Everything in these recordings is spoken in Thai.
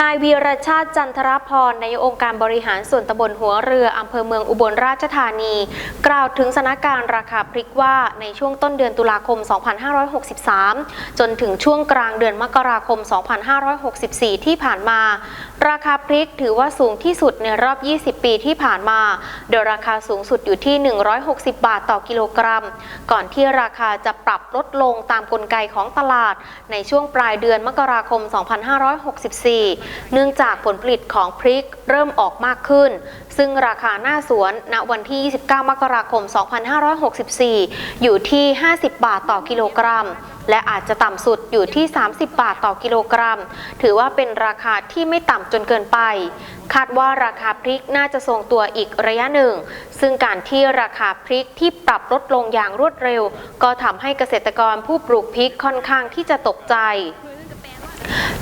นายวีรชาติจันทรพรในายองค์การบริหารส่วนตำบลหัวเรืออำเภอเมืองอุบลราชธานี กล่าวถึงสถานการณ์ราคาพริกว่าในช่วงต้นเดือนตุลาคม 2563 จนถึงช่วงกลางเดือนมกราคม 2564 ที่ผ่านมา ราคาพริกถือว่าสูงที่สุดในรอบ 20 ปีที่ผ่านมา โดยราคาสูงสุดอยู่ที่ 160 บาทต่อกิโลกรัม ก่อนที่ราคาจะปรับลดลงตามกลไกของตลาด ในช่วงปลายเดือนมกราคม 2564 เนื่องจากผลผลิตของพริกเริ่มออกมากขึ้น ซึ่งราคาหน้าสวนณวันที่ 29 มกราคม 2564 อยู่ที่ 50 บาทต่อกิโลกรัม และอาจจะต่ำสุดอยู่ที่ 30 บาทต่อกิโลกรัม ถือว่าเป็นราคาที่ไม่ต่ำจนเกินไป คาดว่าราคาพริกน่าจะทรงตัวอีกระยะหนึ่ง ซึ่งการที่ราคาพริกที่ปรับลดลงอย่างรวดเร็ว ก็ทำให้เกษตรกรผู้ปลูกพริกค่อนข้างที่จะตกใจ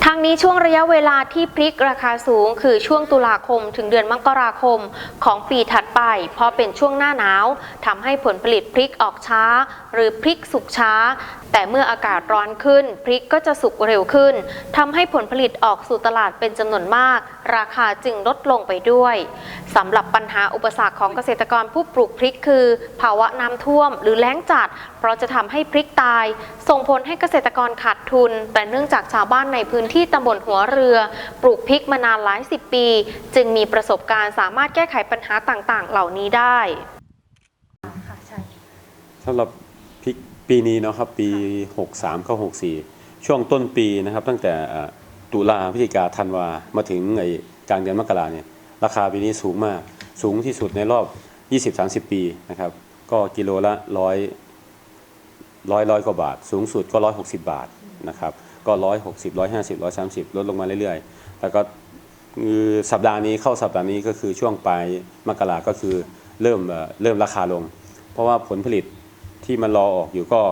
ทางนี้ช่วงระยะเวลาที่พริกราคาสูง คือช่วงตุลาคมถึงเดือนมกราคมของปีถัดไป เพราะเป็นช่วงหน้าหนาวทำให้ผลผลิตพริกออกช้า หรือพริกสุกช้า แต่เมื่ออากาศร้อนขึ้น พริกก็จะสุกเร็วขึ้นทำให้ผลผลิตออกสู่ตลาดเป็นจำนวนมาก ราคาจึงลดลงไปด้วยสำหรับปัญหาอุปสรรคของเกษตรกรผู้ปลูกพริกคือ ภาวะน้ำท่วมหรือแล้งจัด เพราะจะทำให้พริกตาย ส่งผลให้เกษตรกรขาดทุน แต่เนื่องจากชาวบ้านในพื้นที่ตำบลหัวเรือ ปลูกพริกมานานหลายสิบปี จึงมีประสบการณ์สามารถแก้ไขปัญหาต่างๆ เหล่านี้ได้สำหรับ พปีนี้เนาะครับปี 63 เข้า 64 ช่วงต้นปีนะครับตั้งแต่อ่อตุลาพฤศจิกาธันวามาถึงไอ้กลางเดือนมกราเนี่ยราคาปีนี้สูงมากสูงที่สุดในรอบ 20-30 ปีนะครับ ก็กิโลละร้อยร้อยร้อยกว่าบาท สูงสุดก็ 160 บาทนะครับก็160 150 130 ลดลงมาเรื่อยๆแล้วก็คือสัปดาห์นี้เข้าสัปดาห์นี้ก็คือช่วงปลายมกราก็คือเริ่มเอ่อเริ่มราคาลง เพราะว่าผลผลิต ที่มันรอออกอยู่ก็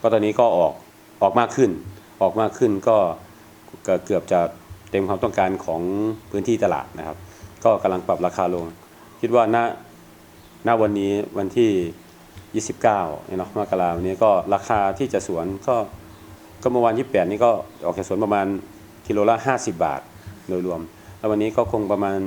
ก็ตอนนี้ก็ออกออกมากขึ้น ออกมากขึ้นก็กเกือบจะเต็มความต้องการของพื้นที่ตลาดนะครับ ก็กำลังปรับราคาลง คิดว่าณณวันนี้วันที่ 29เนี่ยเนาะมกราวันนี้ก็ราคาที่จะสวนก็ก็เมื่อวาน28นี่ก็ออกจากสวนประมาณกิโลละ 50 บาทโดยรวม แล้ววันนี้ก็คงประมาณ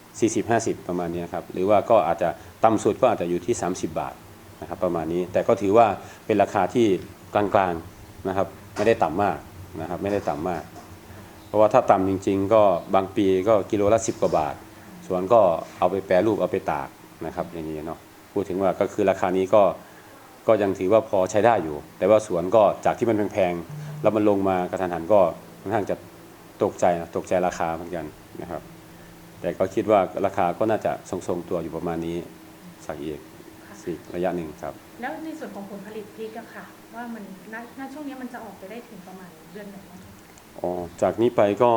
40-50 ประมาณนี้ครับ หรือว่าก็อาจจะต่ำสุดก็อาจจะอยู่ที่ 30 บาท นะครับประมาณนี้แต่ก็ถือว่าเป็นราคาที่กลางๆนะครับไม่ได้ต่ำมากนะครับไม่ได้ต่ำมาก เพราะว่าถ้าต่ำจริง ๆ ก็บางปีก็กิโลละ10 กว่าบาท ส่วนก็เอาไปแปรรูปเอาไปตากนะครับอย่างนี้เนาะพูดถึงว่าก็คือราคานี้ก็ก็ยังถือว่าพอใช้ได้อยู่ แต่ว่าสวนก็จากที่มันแพงๆแล้วมันลงมากระทันหันก็ค่อนข้างจะตกใจนะตกใจราคาเหมือนกันนะครับ แต่ก็คิดว่าราคาก็น่าจะทรงๆตัวอยู่ประมาณนี้สักอีก สิระยะหนึ่งครับ แล้วในส่วนของผลผลิตพริกอะค่ะ ว่ามันณณช่วงนี้มันจะออกไปได้ถึงประมาณเดือนไหนบ้างคะอ๋อจากนี้ไปก็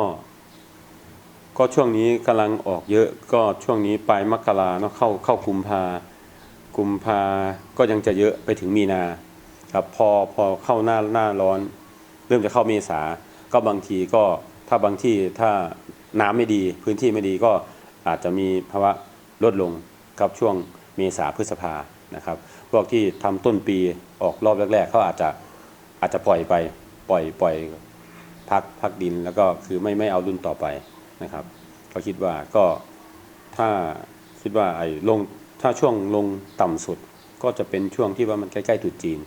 ก็ช่วงนี้กำลังออกเยอะก็ช่วงนี้ปลายมกราเนาะเข้าเข้ากุมภากุมภาก็ยังจะเยอะไปถึงมีนา ครับพอพอเข้าหน้าหน้าร้อน เริ่มจะเข้าเมษา ก็บางทีก็ถ้าบางที่ถ้าน้ำไม่ดีพื้นที่ไม่ดีก็อาจจะมีภาวะลดลงครับช่วง เมษาพฤษภานะครับ พวกที่ทำต้นปีออกรอบแรกๆเขาอาจจะอาจจะปล่อยไปปล่อยปล่อยพักพักดินแล้วก็คือไม่ไม่เอารุ่นต่อไปนะครับก็คิดว่าก็ถ้าคิดว่าไอ้ลงถ้าช่วงลงต่ำสุด ก็จะเป็นช่วงที่ว่ามันใกล้ๆตรุษจีน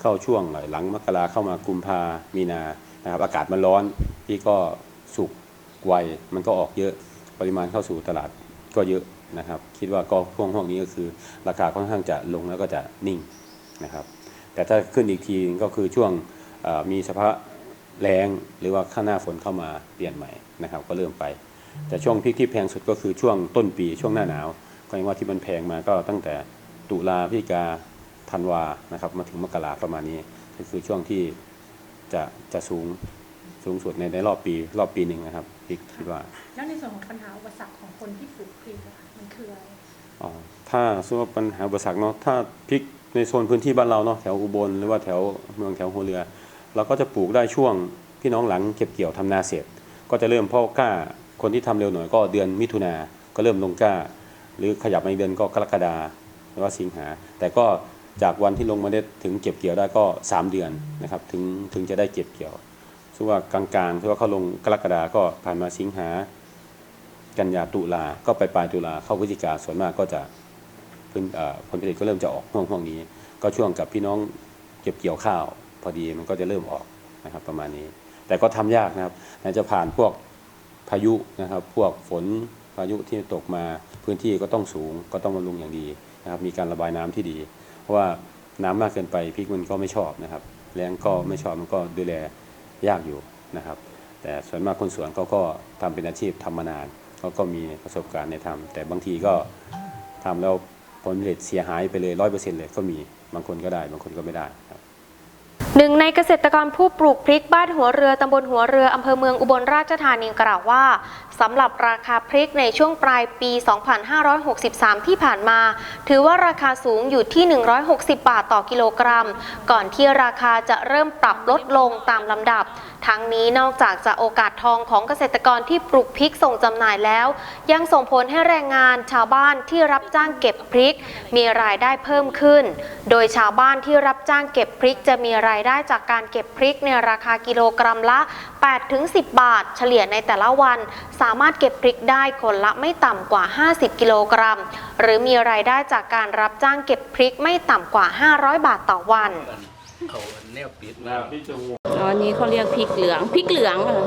เข้าช่วงหลังมกราเข้ามากุมภามีนานะครับอากาศมันร้อนที่ก็สุกไวมันก็ออกเยอะปริมาณเข้าสู่ตลาดก็เยอะ นะครับ คิดว่าก็ช่วงห้วงนี้ก็คือราคาค่อนข้างจะลงแล้วก็จะนิ่งนะครับ แต่ถ้าขึ้นอีกทีก็คือช่วงมีสภาพแรงหรือว่าข้างหน้าฝนเข้ามาเปลี่ยนใหม่นะครับ ก็เริ่มไป แต่ช่วงพีคที่แพงสุดก็คือช่วงต้นปีช่วงหน้าหนาว ก็ยังว่าที่มันแพงมาก็ตั้งแต่ตุลาพฤศจิกาธันวานะครับมาถึงมกราประมาณนี้ก็คือช่วงที่จะจะสูง สูงสุดในในรอบปีรอบปีหนึ่งนะครับพีคคิดว่า แล้วในส่วนของปัญหาอุปสรรคของคนที่ปลูกพริกอะค่ะมันคืออะไรอ๋อถ้าสมมติว่าปัญหาอุปสรรคเนาะถ้าพลิกในโซนพื้นที่บ้านเราเนาะแถวอุบลหรือว่าแถวเมืองแถวหัวเรือ เราก็จะปลูกได้ช่วงพี่น้องหลังเก็บเกี่ยวทำนาเสร็จ ก็จะเริ่มเพาะกล้าคนที่ทำเร็วหน่อยก็เดือนมิถุนาก็เริ่มลงกล้า หรือขยับมาอีกเดือนก็กรกฎาหรือว่าสิงหา แต่ก็จากวันที่ลงเมาได้ถึงเก็บเกี่ยวได้ก็ 3 เดือนนะครับถึงถึงจะได้เก็บเกี่ยว ซึ่งว่ากลางๆที่ว่าเขาลงกรกฎาก็ผ่านมาสิงหากันยาตุลาก็ไปปลายตุลาเข้าพฤศจิกาส่วนมากก็จะพื้นผลผลิตก็เริ่มจะออกห่วงห่วงนี้ ก็ช่วงกับพี่น้องเก็บเกี่ยวข้าว พอดีมันก็จะเริ่มออกนะครับประมาณนี้ แต่ก็ทำยากนะครับนจะผ่านพวกพายุนะครับ พวกฝนพายุที่ตกมาพื้นที่ก็ต้องสูงก็ต้องบำรุงอย่างดีนะครับ มีการระบายน้ำที่ดี เพราะว่าน้ำมากเกินไปพริกมันก็ไม่ชอบนะครับแรงก็ไม่ชอบมันก็ดูแล ยากอยู่นะครับ แต่ส่วนมากคนสวนเขาก็ทำเป็นอาชีพทำมานานเขาก็มีประสบการณ์ในทำแต่บางทีก็ทำแล้วผลผลิตเสียหายไปเลยร้อยเปอร์เซ็นต์เลยก็มีบางคนก็ได้ บางคนก็ไม่ได้ครับหนึ่งในเกษตรกรผู้ปลูกพริกบ้านหัวเรือตำบลหัวเรืออำเภอเมืองอุบลราชธานีกล่าวว่า สำหรับราคาพริกในช่วงปลายปี 2563 ที่ผ่านมา ถือว่าราคาสูงอยู่ที่ 160 บาทต่อกิโลกรัม ก่อนที่ราคาจะเริ่มปรับลดลงตามลำดับ ทั้งนี้นอกจากจะโอกาสทองของเกษตรกรที่ปลูกพริกส่งจำหน่ายแล้ว ยังส่งผลให้แรงงานชาวบ้านที่รับจ้างเก็บพริก มีรายได้เพิ่มขึ้น โดยชาวบ้านที่รับจ้างเก็บพริกจะมีรายได้จากการเก็บพริกในราคากิโลกรัมละ 8-10 บาท เฉลี่ยในแต่ละวันสามารถเก็บพริกได้คนละไม่ต่ำกว่า 50 กิโลกรัม หรือมีรายได้จากการรับจ้างเก็บพริกไม่ต่ำกว่า 500 บาทต่อวันเอาแนวปิดอ๋ออันนี้เขาเรียกพริกเหลืองพริกเหลืองเหรอ